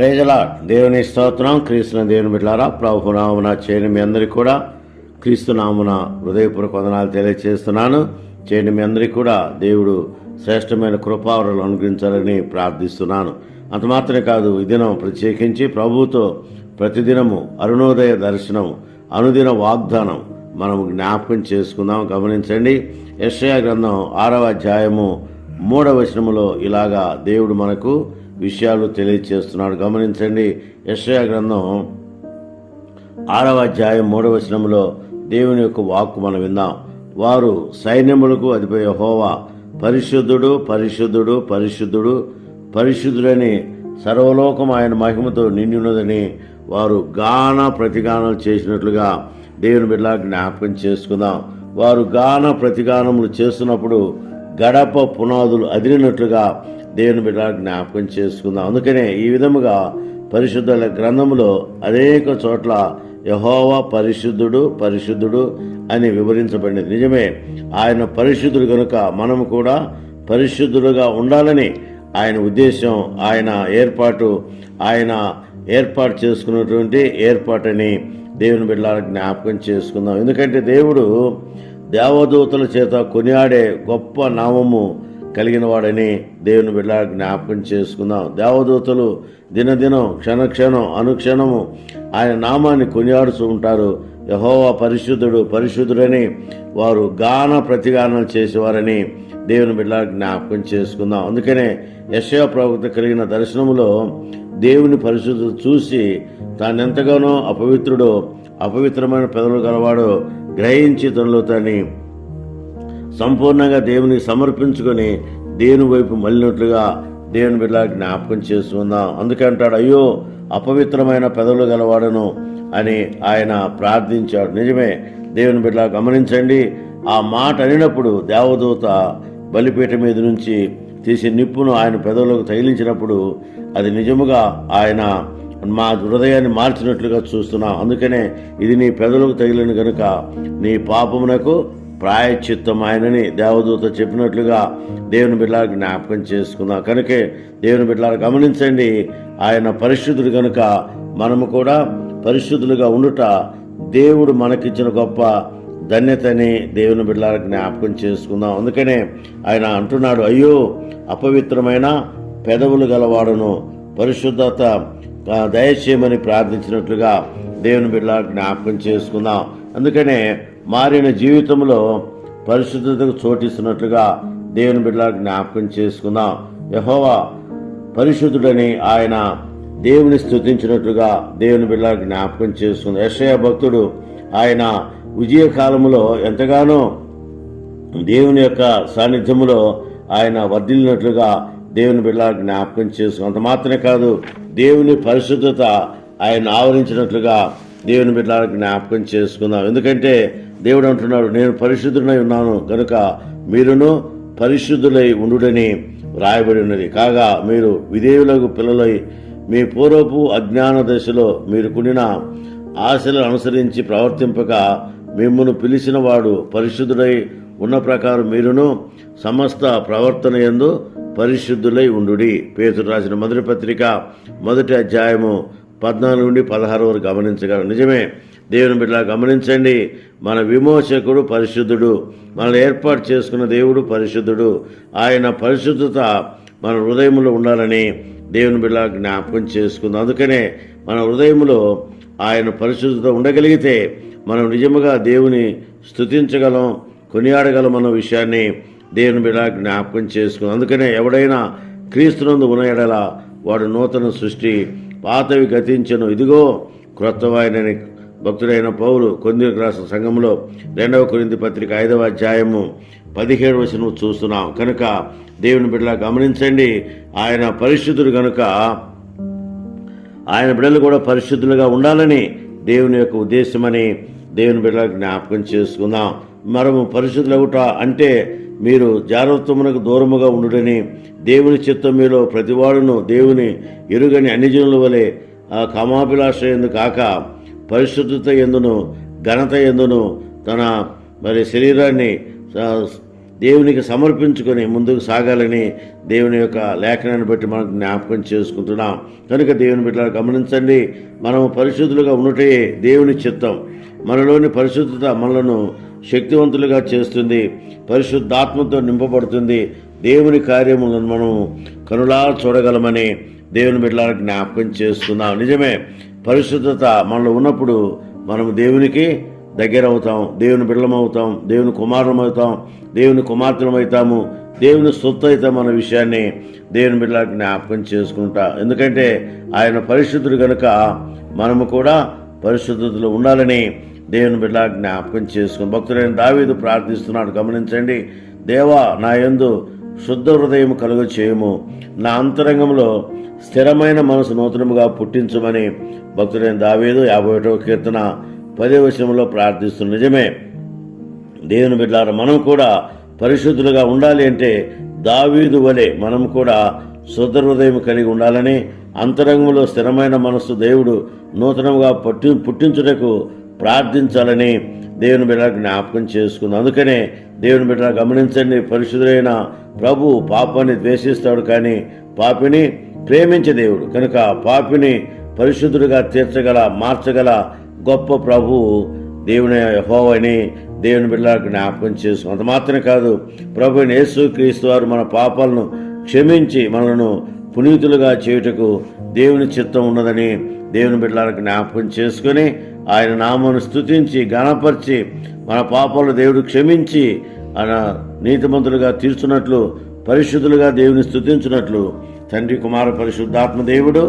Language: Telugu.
ప్రేజల దేవుని స్తోత్రం క్రీస్తున దేవుని బిడ్డారా ప్రభు నామున చేయని మీ అందరికీ కూడా క్రీస్తు నామున హృదయపూర్వక వందనాలు తెలియజేస్తున్నాను చేయని మీ అందరికీ కూడా దేవుడు శ్రేష్టమైన కృపావరలు అనుగ్రహించాలని ప్రార్థిస్తున్నాను. అంత మాత్రమే కాదు ఈ దినం ప్రత్యేకించి ప్రభుతో ప్రతిదినము అరుణోదయ దర్శనం అనుదిన వాగ్దానం మనము జ్ఞాపకం చేసుకుందాం. గమనించండి యెషయా గ్రంథం ఆరవ అధ్యాయము మూడవ వచనములో ఇలాగా దేవుడు మనకు విషయాలు తెలియజేస్తున్నాడు గమనించండి యెషయా గ్రంథం ఆరవ అధ్యాయం మూడవ వచనములో దేవుని యొక్క వాక్కు మనం విందాం వారు సైన్యములకు అధిపతి హోవా పరిశుద్ధుడు పరిశుద్ధుడు పరిశుద్ధుడు పరిశుద్ధుడని సర్వలోకం ఆయన మహిమతో నిండినదని వారు గాన ప్రతిగానం చేసినట్లుగా దేవుని బిడ్డ జ్ఞాపకం చేసుకుందాం. వారు గాన ప్రతిగానములు చేస్తున్నప్పుడు గడప పునాదులు అదిరినట్లుగా దేవుని బిడ్డ జ్ఞాపకం చేసుకుందాం. అందుకనే ఈ విధముగా పరిశుద్ధుల గ్రంథములో అనేక చోట్ల యహోవా పరిశుద్ధుడు పరిశుద్ధుడు అని వివరించబడింది. నిజమే ఆయన పరిశుద్ధుడు కనుక మనము కూడా పరిశుద్ధుడుగా ఉండాలని ఆయన ఉద్దేశం ఆయన ఏర్పాటు ఆయన ఏర్పాటు చేసుకున్నటువంటి ఏర్పాటని దేవుని బిడ్డలకు జ్ఞాపకం చేసుకుందాం. ఎందుకంటే దేవుడు దేవదూతల చేత కొనియాడే గొప్ప నామము కలిగిన వాడని దేవుని బిడ్డ జ్ఞాపకం చేసుకుందాం. దేవదూతలు దినదినం క్షణక్షణం అనుక్షణము ఆయన నామాన్ని కొనియాడుతూ ఉంటారు. యహోవా పరిశుద్ధుడు పరిశుద్ధుడని వారు గాన ప్రతిగానం చేసేవారని దేవుని బిడ్డ జ్ఞాపకం చేసుకుందాం. అందుకనే యశయ ప్రవక్త కలిగిన దర్శనములో దేవుని పరిశుద్ధత చూసి తానెంతగానో అపవిత్రుడో అపవిత్రమైన పెదవులు గలవాడో గ్రహించి తనలో తని సంపూర్ణంగా దేవునికి సమర్పించుకొని దేవుని వైపు మళ్ళినట్లుగా దేవుని బిడ్డ జ్ఞాపకం చేసుకుందాం. అందుకే అంటాడు అయ్యో అపవిత్రమైన పెదవులు గలవాడను అని ఆయన ప్రార్థించాడు. నిజమే దేవుని బిడ్డ గమనించండి ఆ మాట అనినప్పుడు దేవదూత బలిపీఠ మీద నుంచి తీసి నిప్పును ఆయన పెదవులకు తగిలించినప్పుడు అది నిజముగా ఆయన మా హృదయాన్ని మార్చినట్లుగా చూస్తున్నాం అందుకనే ఇది నీ పెదలకు తగిలిన గనుక నీ పాపమునకు ప్రాయశ్చిత్తం ఆయనని దేవదూత చెప్పినట్లుగా దేవుని బిడ్డల జ్ఞాపకం చేసుకుందాం. కనుకే దేవుని బిడ్డల గమనించండి ఆయన పరిశుద్ధుడు కనుక మనము కూడా పరిశుద్ధులుగా ఉండుట దేవుడు మనకిచ్చిన గొప్ప ధన్యతని దేవుని బిడ్డల జ్ఞాపకం చేసుకుందాం. అందుకనే ఆయన అంటున్నాడు అయ్యో అపవిత్రమైన పెదవులు గలవాడును పరిశుద్ధత దయచేయమని ప్రార్థించినట్లుగా దేవుని బిడ్డ జ్ఞాపకం చేసుకుందాం. అందుకనే మారిన జీవితంలో పరిశుద్ధతకు చోటిస్తున్నట్లుగా దేవుని బిడ్డ జ్ఞాపకం చేసుకుందాం. యహోవా పరిశుద్ధుడని ఆయన దేవుని స్థుతించినట్లుగా దేవుని బిడ్డ జ్ఞాపకం చేసుకుంది. యశయ భక్తుడు ఆయన విజయకాలములో ఎంతగానో దేవుని యొక్క సాన్నిధ్యములో ఆయన వర్ధిల్లినట్లుగా దేవుని బిడ్డ జ్ఞాపకం చేసుకున్నంత మాత్రమే కాదు దేవుని పరిశుద్ధత ఆయన ఆవరించినట్లుగా దేవుని బిడ్డ జ్ఞాపకం చేసుకుందాం. ఎందుకంటే దేవుడు అంటున్నాడు నేను పరిశుద్ధుడై ఉన్నాను కనుక మీరును పరిశుద్ధులై ఉండుడని రాయబడి ఉన్నది. కాగా మీరు విధేయులకు పిల్లలై మీ పూర్వపు అజ్ఞాన దశలో మీరు కుడిన ఆశలను అనుసరించి ప్రవర్తింపక మిమ్మల్ని పిలిచిన వాడు పరిశుద్ధుడై ఉన్న ప్రకారం మీరును సమస్త ప్రవర్తన యందు పరిశుద్ధులై ఉండుడి. పేతురు రాసిన మొదటి పత్రిక మొదటి అధ్యాయము పద్నాలుగు నుండి పదహారు వరకు గమనించగలరు. నిజమే దేవుని బిడ్డ గమనించండి. మన విమోచకుడు పరిశుద్ధుడు మనల్ని ఏర్పాటు చేసుకున్న దేవుడు పరిశుద్ధుడు. ఆయన పరిశుద్ధత మన హృదయంలో ఉండాలని దేవుని బిడ్డ జ్ఞాపకం చేసుకుంది. అందుకనే మన హృదయంలో ఆయన పరిశుద్ధత ఉండగలిగితే మనం నిజముగా దేవుని స్తుతించగలం కొనియాడగలం అన్న విషయాన్ని దేవుని బిడ్డ జ్ఞాపకం చేసుకుందాం అందుకనే ఎవడైనా క్రీస్తునందు ఉన్న ఎడల వాడు నూతన సృష్టి పాతవి గతించను. ఇదిగో క్రొత్తవాయనని భక్తుడైన పౌలు కొందిరికి రాసిన సంఘంలో రెండవ కొరింది పత్రిక ఐదవ అధ్యాయము పదిహేడు వచనం చూస్తున్నాం. కనుక దేవుని బిడ్డలా గమనించండి ఆయన పరిశుద్ధుడు కనుక ఆయన బిడ్డలు కూడా పరిశుద్ధులుగా ఉండాలని దేవుని యొక్క ఉద్దేశమని దేవుని బిడ్డలకు జ్ఞాపకం చేసుకుందాం. మనము పరిశుద్ధులగుట అంటే మీరు జారత్వమునకు దూరముగా ఉండుడని దేవుని చిత్తం మీలో ప్రతివాడును దేవుని ఎరుగని అన్ని జనుల వలె ఆ కామాభిలాష ఎందు కాక పరిశుద్ధత ఎందును ఘనత ఎందును తన మరి శరీరాన్ని దేవునికి సమర్పించుకొని ముందుకు సాగాలని దేవుని యొక్క లేఖనాన్ని బట్టి మనం జ్ఞాపకం చేసుకుంటున్నాం. కనుక దేవుని బిడ్డ గమనించండి మనము పరిశుద్ధులుగా ఉండటే దేవుని చిత్తం. మనలోని పరిశుద్ధత మనలను శక్తివంతులుగా చేస్తుంది. పరిశుద్ధాత్మతో నింపబడుతుంది. దేవుని కార్యములను మనం కనులా చూడగలమని దేవుని బిడ్డలను జ్ఞాపకం చేస్తున్నాం నిజమే పరిశుద్ధత మనలో ఉన్నప్పుడు మనం దేవునికి దగ్గర అవుతాం దేవుని బిడ్డలమవుతాం. దేవుని కుమారులం దేవుని కుమార్తెమవుతాము దేవుని సొత్తు అవుతాం అన్న విషయాన్ని దేవుని బిడ్డలకు జ్ఞాపకం చేసుకుంటా. ఎందుకంటే ఆయన పరిశుద్ధుడు కనుక మనము కూడా పరిశుద్ధతలో ఉండాలని దేవుని బిడ్డ జ్ఞాపకం చేసుకుని భక్తుడైన దావీదు ప్రార్థిస్తున్నాడు. గమనించండి దేవా నా యందు శుద్ధ హృదయం కలుగ చేయము. నా అంతరంగంలో స్థిరమైన మనసు నూతనముగా పుట్టించమని భక్తుడైన దావీదు యాభై ఒకటవ కీర్తన పదే విషయంలో ప్రార్థిస్తున్న నిజమే. దేవుని బిడ్డారు మనం కూడా పరిశుద్ధులుగా ఉండాలి అంటే దావీదు వలె మనం కూడా శుద్ధ హృదయం కలిగి ఉండాలని అంతరంగంలో స్థిరమైన మనస్సు దేవుడు నూతనంగా పుట్టి పుట్టించుటకు ప్రార్థించాలని దేవుని బిడ్డ జ్ఞాపకం చేసుకుంది అందుకనే దేవుని బిడ్డ గమనించండి. పరిశుద్ధులైన ప్రభు పాపాన్ని ద్వేషిస్తాడు కానీ పాపిని ప్రేమించే దేవుడు. కనుక పాపిని పరిశుద్ధుడిగా తీర్చగల మార్చగల గొప్ప ప్రభు దేవుని హోవని దేవుని బిడ్డ జ్ఞాపకం చేసుకుని అంత మాత్రమే కాదు ప్రభు యేసు క్రీస్తు వారు మన పాపాలను క్షమించి మనలను పునీతులుగా చేయుటకు దేవుని చిత్తం ఉన్నదని దేవుని బిడ్డలకు జ్ఞాపకం చేసుకుని ఆయన నామను స్థుతించి గణపరిచి మన పాపాలు దేవుడు క్షమించి ఆయన నీతిమంతులుగా తీర్చున్నట్లు పరిశుద్ధులుగా దేవుని స్థుతించినట్లు తండ్రి కుమార పరిశుద్ధాత్మ దేవుడు.